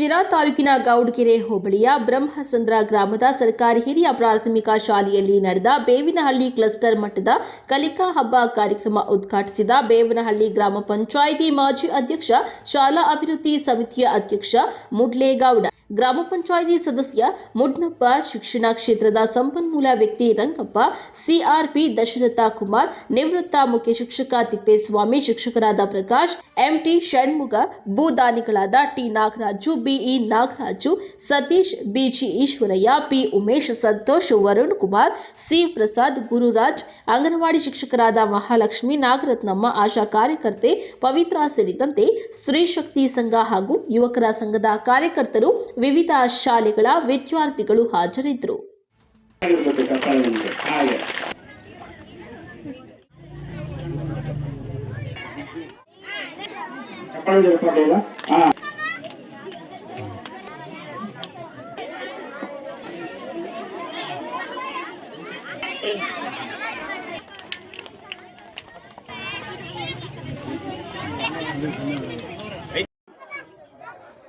ಶಿರಾ ತಾಲೂಕಿನ ಗೌಡ್ಗೆರೆ ಹೋಬಳಿಯ ಬ್ರಹ್ಮಸಂದ್ರ ಗ್ರಾಮದ ಸರ್ಕಾರಿ ಹಿರಿಯ ಪ್ರಾಥಮಿಕ ಶಾಲೆಯಲ್ಲಿ ನಡೆದ ಬೇವಿನಹಳ್ಳಿ ಕ್ಲಸ್ಟರ್ ಮಟ್ಟದ ಕಲಿಕಾ ಹಬ್ಬ ಕಾರ್ಯಕ್ರಮ ಉದ್ಘಾಟಿಸಿದ ಬೇವನಹಳ್ಳಿ ಗ್ರಾಮ ಪಂಚಾಯಿತಿ ಮಾಜಿ ಅಧ್ಯಕ್ಷ ಶಾಲಾ ಅಭಿವೃದ್ಧಿ ಸಮಿತಿಯ ಅಧ್ಯಕ್ಷ ಮುಡ್ಲೇಗೌಡ. ಗ್ರಾಮ ಪಂಚಾಯಿತಿ ಸದಸ್ಯ ಮುಡ್ನಪ್ಪ ಶಿಕ್ಷಣ ಕ್ಷೇತ್ರದ ಸಂಪನ್ಮೂಲ ವ್ಯಕ್ತಿ ರಂಗಪ್ಪ, ಸಿಆರ್ಪಿ ದಶರಥ ಕುಮಾರ್, ನಿವೃತ್ತ ಮುಖ್ಯ ಶಿಕ್ಷಕ ತಿಪ್ಪೇಸ್ವಾಮಿ, ಶಿಕ್ಷಕರಾದ Prakash, M T Shanmuga ಭೂದಾನಿಗಳಾದ T Nagaraju, B E Nagaraju, Satish, B G Eshwaraiah, P Umesh, Santosh, Varun Kumar, C Prasad, Gururaj, anganwadi ಶಿಕ್ಷಕರಾದ ಮಹಾಲಕ್ಷ್ಮಿ, ನಾಗರತ್ನಮ್ಮ, ಆಶಾ ಕಾರ್ಯಕರ್ತೆ ಪವಿತ್ರ ಸೇರಿದಂತೆ ಸ್ತ್ರೀ ಶಕ್ತಿ ಸಂಘ ಹಾಗೂ ಯುವಕರ ಸಂಘದ ಕಾರ್ಯಕರ್ತರು ವಿವಿಧ ಶಾಲೆಗಳ ವಿದ್ಯಾರ್ಥಿಗಳು ಹಾಜರಿದ್ದರು.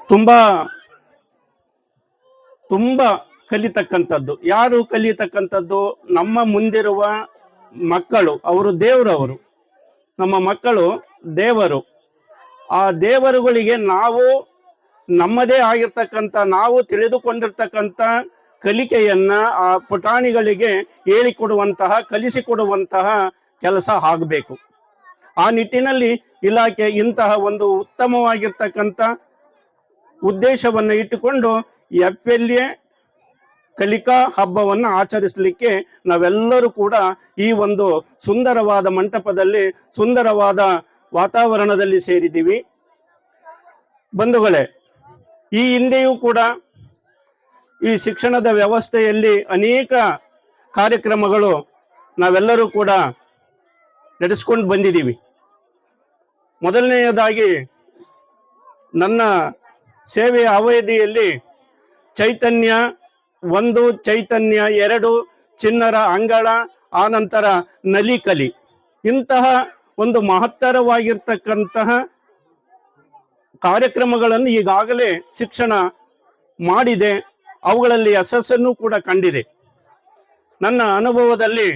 ತುಂಬ ತುಂಬ ಕಲಿತಕ್ಕಂಥದ್ದು. ಯಾರು ಕಲಿತಕ್ಕಂಥದ್ದು ನಮ್ಮ ಮುಂದಿರುವ ಮಕ್ಕಳು, ಅವರು ದೇವರವರು. ನಮ್ಮ ಮಕ್ಕಳು ದೇವರು. ಆ ದೇವರುಗಳಿಗೆ ನಾವು ನಮ್ಮದೇ ಆಗಿರ್ತಕ್ಕಂಥ, ನಾವು ತಿಳಿದುಕೊಂಡಿರ್ತಕ್ಕಂಥ ಕಲಿಕೆಯನ್ನ ಆ ಪುಟಾಣಿಗಳಿಗೆ ಹೇಳಿಕೊಡುವಂತಹ, ಕಲಿಸಿಕೊಡುವಂತಹ ಕೆಲಸ ಆಗಬೇಕು. ಆ ನಿಟ್ಟಿನಲ್ಲಿ ಇಲಾಖೆ ಇಂತಹ ಒಂದು ಉತ್ತಮವಾಗಿರ್ತಕ್ಕಂಥ ಉದ್ದೇಶವನ್ನು ಇಟ್ಟುಕೊಂಡು ಎಫ್ ಎಲ್ ಎ ಕಲಿಕಾ ಹಬ್ಬವನ್ನು ಆಚರಿಸಲಿಕ್ಕೆ ನಾವೆಲ್ಲರೂ ಕೂಡ ಈ ಒಂದು ಸುಂದರವಾದ ಮಂಟಪದಲ್ಲಿ ಸುಂದರವಾದ ವಾತಾವರಣದಲ್ಲಿ ಸೇರಿದ್ದೀವಿ. ಬಂಧುಗಳೇ, ಈ ಹಿಂದೆಯೂ ಕೂಡ ಈ ಶಿಕ್ಷಣದ ವ್ಯವಸ್ಥೆಯಲ್ಲಿ ಅನೇಕ ಕಾರ್ಯಕ್ರಮಗಳು ನಾವೆಲ್ಲರೂ ಕೂಡ ನಡೆಸ್ಕೊಂಡು ಬಂದಿದ್ದೀವಿ. ಮೊದಲನೆಯದಾಗಿ ನನ್ನ ಸೇವೆಯ ಅವಧಿಯಲ್ಲಿ ಚೈತನ್ಯ, ಒಂದು ಚೈತನ್ಯ, ಎರಡು ಚಿನ್ನರ ಅಂಗಳ ಆನಂತರ ನಲಿಕಲಿ ಇಂತಹ ಒಂದು ಮಹತ್ತರವಾಗಿರ್ತಕ್ಕಂತಹ ಕಾರ್ಯಕ್ರಮಗಳನ್ನು ಈಗಾಗಲೇ ಶಿಕ್ಷಣ ಮಾಡಿದೆ. ಅವುಗಳಲ್ಲಿ ಯಶಸ್ಸನ್ನು ಕೂಡ ಕಂಡಿದೆ. ನನ್ನ ಅನುಭವದಲ್ಲಿ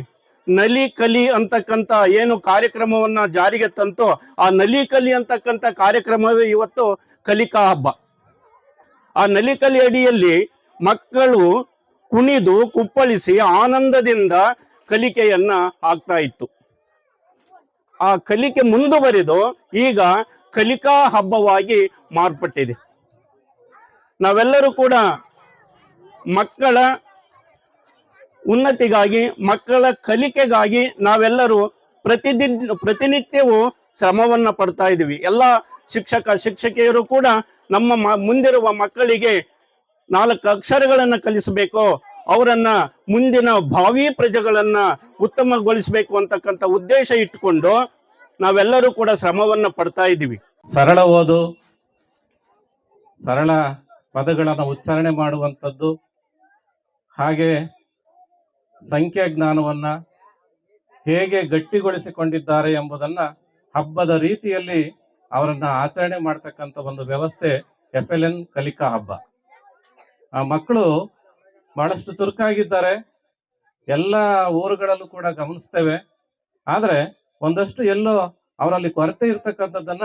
ನಲಿ ಕಲಿ ಅಂತಕ್ಕಂಥ ಏನು ಕಾರ್ಯಕ್ರಮವನ್ನ ಜಾರಿಗೆ ತಂತೋ, ಆ ನಲಿ ಕಲಿ ಅಂತಕ್ಕಂಥ ಕಾರ್ಯಕ್ರಮವೇ ಇವತ್ತು ಕಲಿಕಾ ಹಬ್ಬ. ಆ ನಲಿಕಲಿ ಅಡಿಯಲ್ಲಿ ಮಕ್ಕಳು ಕುಣಿದು ಕುಪ್ಪಳಿಸಿ ಆನಂದದಿಂದ ಕಲಿಕೆಯನ್ನ ಆಗ್ತಾ ಇತ್ತು. ಆ ಕಲಿಕೆ ಮುಂದುವರಿದು ಈಗ ಕಲಿಕಾ ಹಬ್ಬವಾಗಿ ಮಾರ್ಪಟ್ಟಿದೆ. ನಾವೆಲ್ಲರೂ ಕೂಡ ಮಕ್ಕಳ ಉನ್ನತಿಗಾಗಿ, ಮಕ್ಕಳ ಕಲಿಕೆಗಾಗಿ ನಾವೆಲ್ಲರೂ ಪ್ರತಿದಿನ, ಪ್ರತಿನಿತ್ಯವೂ ಶ್ರಮವನ್ನ ಪಡ್ತಾ ಇದ್ದೀವಿ ಎಲ್ಲ ಶಿಕ್ಷಕ, ಶಿಕ್ಷಕಿಯರು ಕೂಡ ನಮ್ಮ ಮುಂದಿರುವ ಮಕ್ಕಳಿಗೆ ನಾಲ್ಕು ಅಕ್ಷರಗಳನ್ನು ಕಲಿಸಬೇಕು. ಅವರನ್ನ ಮುಂದಿನ ಭಾವಿ ಪ್ರಜೆಗಳನ್ನ ಉತ್ತಮಗೊಳಿಸಬೇಕು ಅಂತಕ್ಕಂಥ ಉದ್ದೇಶ ಇಟ್ಟುಕೊಂಡು ನಾವೆಲ್ಲರೂ ಕೂಡ ಶ್ರಮವನ್ನ ಪಡ್ತಾ ಇದ್ದೀವಿ. ಸರಳ ಓದು, ಸರಳ ಪದಗಳನ್ನು ಉಚ್ಚಾರಣೆ ಮಾಡುವಂಥದ್ದು, ಹಾಗೆ ಸಂಖ್ಯಾ ಜ್ಞಾನವನ್ನು ಹೇಗೆ ಗಟ್ಟಿಗೊಳಿಸಿಕೊಂಡಿದ್ದಾರೆ ಎಂಬುದನ್ನ ಹಬ್ಬದ ರೀತಿಯಲ್ಲಿ ಅವರನ್ನ ಆಚರಣೆ ಮಾಡ್ತಕ್ಕಂಥ ಒಂದು ವ್ಯವಸ್ಥೆ ಎಫ್ ಎಲ್ ಎನ್ ಕಲಿಕಾ ಹಬ್ಬ. ಆ ಮಕ್ಕಳು ಬಹಳಷ್ಟು ಚುರುಕಾಗಿದ್ದಾರೆ. ಎಲ್ಲ ಊರುಗಳಲ್ಲೂ ಕೂಡ ಗಮನಿಸ್ತೇವೆ. ಆದರೆ ಒಂದಷ್ಟು ಎಲ್ಲೋ ಅವರಲ್ಲಿ ಕೊರತೆ ಇರತಕ್ಕಂಥದ್ದನ್ನ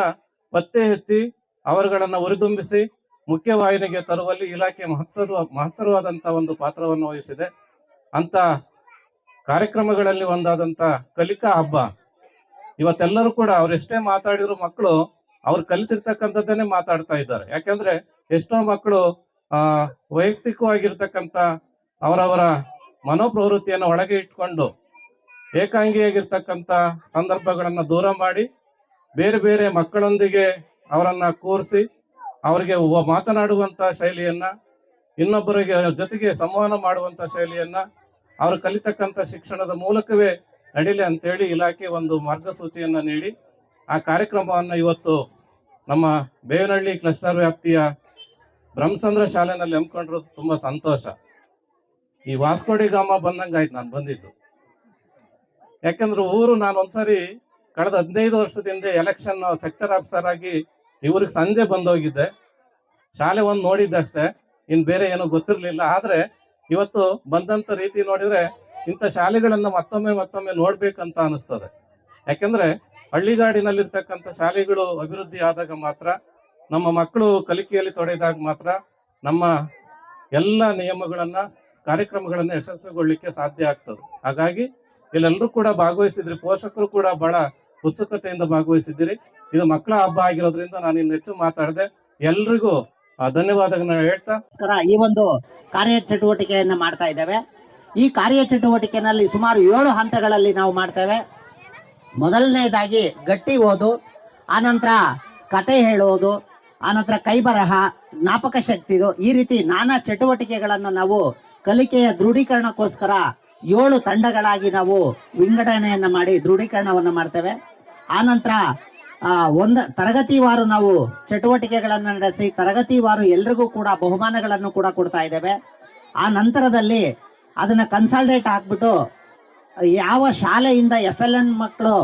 ಪತ್ತೆ ಹಚ್ಚಿ ಅವರುಗಳನ್ನು ಉರಿದುಂಬಿಸಿ ಮುಖ್ಯವಾಹಿನಿಗೆ ತರುವಲ್ಲಿ ಇಲಾಖೆ ಮಹತ್ವದ ಮಹತ್ತರವಾದಂಥ ಒಂದು ಪಾತ್ರವನ್ನು ವಹಿಸಿದೆ. ಅಂತ ಕಾರ್ಯಕ್ರಮಗಳಲ್ಲಿ ಒಂದಾದಂಥ ಕಲಿಕಾ ಹಬ್ಬ ಇವತ್ತೆಲ್ಲರೂ ಕೂಡ ಅವರೆಷ್ಟೇ ಮಾತಾಡಿದ್ರು ಮಕ್ಕಳು ಅವ್ರು ಕಲಿತಿರ್ತಕ್ಕಂಥದ್ದನ್ನೇ ಮಾತಾಡ್ತಾ ಇದ್ದಾರೆ. ಯಾಕೆಂದ್ರೆ ಎಷ್ಟೋ ಮಕ್ಕಳು, ಆ, ವೈಯಕ್ತಿಕವಾಗಿರ್ತಕ್ಕಂಥ ಅವರವರ ಮನೋಪ್ರವೃತ್ತಿಯನ್ನು ಒಳಗೆ ಇಟ್ಕೊಂಡು ಏಕಾಂಗಿಯಾಗಿರ್ತಕ್ಕಂಥ ಸಂದರ್ಭಗಳನ್ನು ದೂರ ಮಾಡಿ ಬೇರೆ ಬೇರೆ ಮಕ್ಕಳೊಂದಿಗೆ ಅವರನ್ನ ಕೂರಿಸಿ ಅವರಿಗೆ ಮಾತನಾಡುವಂಥ ಶೈಲಿಯನ್ನ, ಇನ್ನೊಬ್ಬರಿಗೆ ಜೊತೆಗೆ ಸಂವಹನ ಮಾಡುವಂತ ಶೈಲಿಯನ್ನ ಅವರು ಕಲಿತಕ್ಕಂಥ ಶಿಕ್ಷಣದ ಮೂಲಕವೇ ನಡೀಲಿ ಅಂತೇಳಿ ಇಲಾಖೆ ಒಂದು ಮಾರ್ಗಸೂಚಿಯನ್ನು ನೀಡಿ ಆ ಕಾರ್ಯಕ್ರಮವನ್ನು ಇವತ್ತು ನಮ್ಮ ಬೇವನಹಳ್ಳಿ ಕ್ಲಸ್ಟರ್ ವ್ಯಾಪ್ತಿಯ ಬ್ರಹ್ಮಸಂದ್ರ ಶಾಲೆನಲ್ಲಿ ಹಮ್ಮಿಕೊಂಡಿರೋದು ತುಂಬ ಸಂತೋಷ. ಈ ವಾಸ್ಕೋಡಿ ಗಾಮ ಬಂದಂಗಾಯ್ತು, ನಾನು ಬಂದಿದ್ದು. ಯಾಕಂದ್ರೆ ಊರು ನಾನು ಒಂದ್ಸರಿ ಕಳೆದ ಹದಿನೈದು ವರ್ಷದಿಂದ ಎಲೆಕ್ಷನ್ ಸೆಕ್ಟರ್ ಆಫೀಸರ್ ಆಗಿ ಇವ್ರಿಗೆ ಸಂಜೆ ಬಂದೋಗಿದ್ದೆ. ಶಾಲೆ ಒಂದು ನೋಡಿದ್ದಷ್ಟೇ ಇನ್ನು ಬೇರೆ ಏನೂ ಗೊತ್ತಿರಲಿಲ್ಲ. ಆದ್ರೆ ಇವತ್ತು ಬಂದಂತ ರೀತಿ ನೋಡಿದ್ರೆ ಇಂಥ ಶಾಲೆಗಳನ್ನ ಮತ್ತೊಮ್ಮೆ ಮತ್ತೊಮ್ಮೆ ನೋಡ್ಬೇಕಂತ ಅನಿಸ್ತದೆ ಯಾಕೆಂದ್ರೆ ಹಳ್ಳಿಗಾಡಿನಲ್ಲಿರ್ತಕ್ಕಂಥ ಶಾಲೆಗಳು ಅಭಿವೃದ್ಧಿ ಆದಾಗ ಮಾತ್ರ, ನಮ್ಮ ಮಕ್ಕಳು ಕಲಿಕೆಯಲ್ಲಿ ತೊಡೆದಾಗ ಮಾತ್ರ ನಮ್ಮ ಎಲ್ಲ ನಿಯಮಗಳನ್ನ, ಕಾರ್ಯಕ್ರಮಗಳನ್ನ ಯಶಸ್ವಿಗೊಳ್ಳಿಕ್ಕೆ ಸಾಧ್ಯ ಆಗ್ತದೆ. ಹಾಗಾಗಿ ಇಲ್ಲೆಲ್ಲರೂ ಕೂಡ ಭಾಗವಹಿಸಿದ್ರಿ, ಪೋಷಕರು ಕೂಡ ಬಹಳ ಉತ್ಸುಕತೆಯಿಂದ ಭಾಗವಹಿಸಿದ್ದೀರಿ. ಇದು ಮಕ್ಕಳ ಹಬ್ಬ ಆಗಿರೋದ್ರಿಂದ ನಾನು ಇನ್ನು ಹೆಚ್ಚು ಮಾತಾಡದೆ. ಎಲ್ರಿಗೂ ಧನ್ಯವಾದಗಳನ್ನ ಹೇಳ್ತಾ ಈ ಒಂದು ಕಾರ್ಯ ಚಟುವಟಿಕೆಯನ್ನ ಮಾಡ್ತಾ ಇದ್ದೇವೆ. ಈ ಕಾರ್ಯ ಚಟುವಟಿಕೆನಲ್ಲಿ ಸುಮಾರು ಏಳು ಹಂತಗಳಲ್ಲಿ ನಾವು ಮಾಡ್ತೇವೆ. ಮೊದಲನೇದಾಗಿ ಗಟ್ಟಿ ಓದು, ಆನಂತರ ಕತೆ ಹೇಳೋದು ಆನಂತರ ಕೈಬರಹ, ಜ್ಞಾಪಕ ಶಕ್ತಿದು ಈ ರೀತಿ ನಾನಾ ಚಟುವಟಿಕೆಗಳನ್ನು ನಾವು ಕಲಿಕೆಯ ದೃಢೀಕರಣಕ್ಕೋಸ್ಕರ ಏಳು ತಂಡಗಳಾಗಿ ನಾವು ವಿಂಗಡಣೆಯನ್ನು ಮಾಡಿ ದೃಢೀಕರಣವನ್ನು ಮಾಡ್ತೇವೆ. ಆನಂತರ ಒಂದು ತರಗತಿವಾರು ನಾವು ಚಟುವಟಿಕೆಗಳನ್ನು ನಡೆಸಿ ತರಗತಿವಾರು ಎಲ್ರಿಗೂ ಕೂಡ ಬಹುಮಾನಗಳನ್ನು ಕೂಡ ಕೊಡ್ತಾ ಇದ್ದೇವೆ. ಆ ನಂತರದಲ್ಲಿ ಅದನ್ನ ಕನ್ಸಲ್ಟೇಟ್ ಹಾಕ್ಬಿಟ್ಟು ಯಾವ ಶಾಲೆಯಿಂದ ಎಫ್ ಎಲ್ ಎನ್ ಮಕ್ಕಳು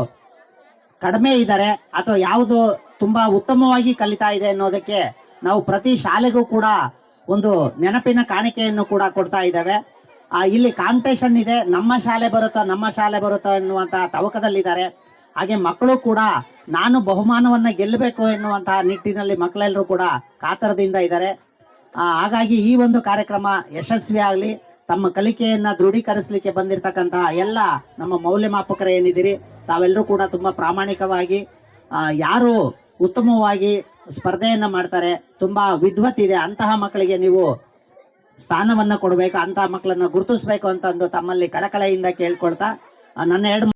ಕಡಿಮೆ ಇದ್ದಾರೆ ಅಥವಾ ಯಾವುದು ತುಂಬಾ ಉತ್ತಮವಾಗಿ ಕಲಿತಾ ಇದೆ ಅನ್ನೋದಕ್ಕೆ ನಾವು ಪ್ರತಿ ಶಾಲೆಗೂ ಕೂಡ ಒಂದು ನೆನಪಿನ ಕಾಣಿಕೆಯನ್ನು ಕೂಡ ಕೊಡ್ತಾ ಇದ್ದೇವೆ. ಇಲ್ಲಿ ಕಾಂಪಿಟೇಷನ್ ಇದೆ. ನಮ್ಮ ಶಾಲೆ ಬರುತ್ತಾ, ನಮ್ಮ ಶಾಲೆ ಬರುತ್ತಾ ಎನ್ನುವಂತಹ ತವಕದಲ್ಲಿದ್ದಾರೆ. ಹಾಗೆ ಮಕ್ಕಳು ಕೂಡ ನಾನು ಬಹುಮಾನವನ್ನ ಗೆಲ್ಲಬೇಕು ಎನ್ನುವಂತಹ ನಿಟ್ಟಿನಲ್ಲಿ ಮಕ್ಕಳೆಲ್ಲರೂ ಕೂಡ ಕಾತರದಿಂದ ಇದ್ದಾರೆ. ಹಾಗಾಗಿ ಈ ಒಂದು ಕಾರ್ಯಕ್ರಮ ಯಶಸ್ವಿ ಆಗಲಿ ತಮ್ಮ ಕಲಿಕೆಯನ್ನ ದೃಢೀಕರಿಸಲಿಕ್ಕೆ ಬಂದಿರತಕ್ಕಂತಹ ಎಲ್ಲ ನಮ್ಮ ಮೌಲ್ಯಮಾಪಕರು ಏನಿದ್ದೀರಿ, ತಾವೆಲ್ಲರೂ ಕೂಡ ತುಂಬಾ ಪ್ರಾಮಾಣಿಕವಾಗಿ ಯಾರು ಉತ್ತಮವಾಗಿ ಸ್ಪರ್ಧೆಯನ್ನ ಮಾಡ್ತಾರೆ, ತುಂಬಾ ವಿದ್ವತ್ತಿದೆ ಅಂತಹ ಮಕ್ಕಳಿಗೆ ನೀವು ಸ್ಥಾನವನ್ನ ಕೊಡಬೇಕು, ಅಂತಹ ಮಕ್ಕಳನ್ನ ಗುರುತಿಸಬೇಕು ಅಂತಂದು ತಮ್ಮಲ್ಲಿ ಕಳಕಳೆಯಿಂದ ಕೇಳ್ಕೊಳ್ತಾ ನನ್ನ ಎರಡು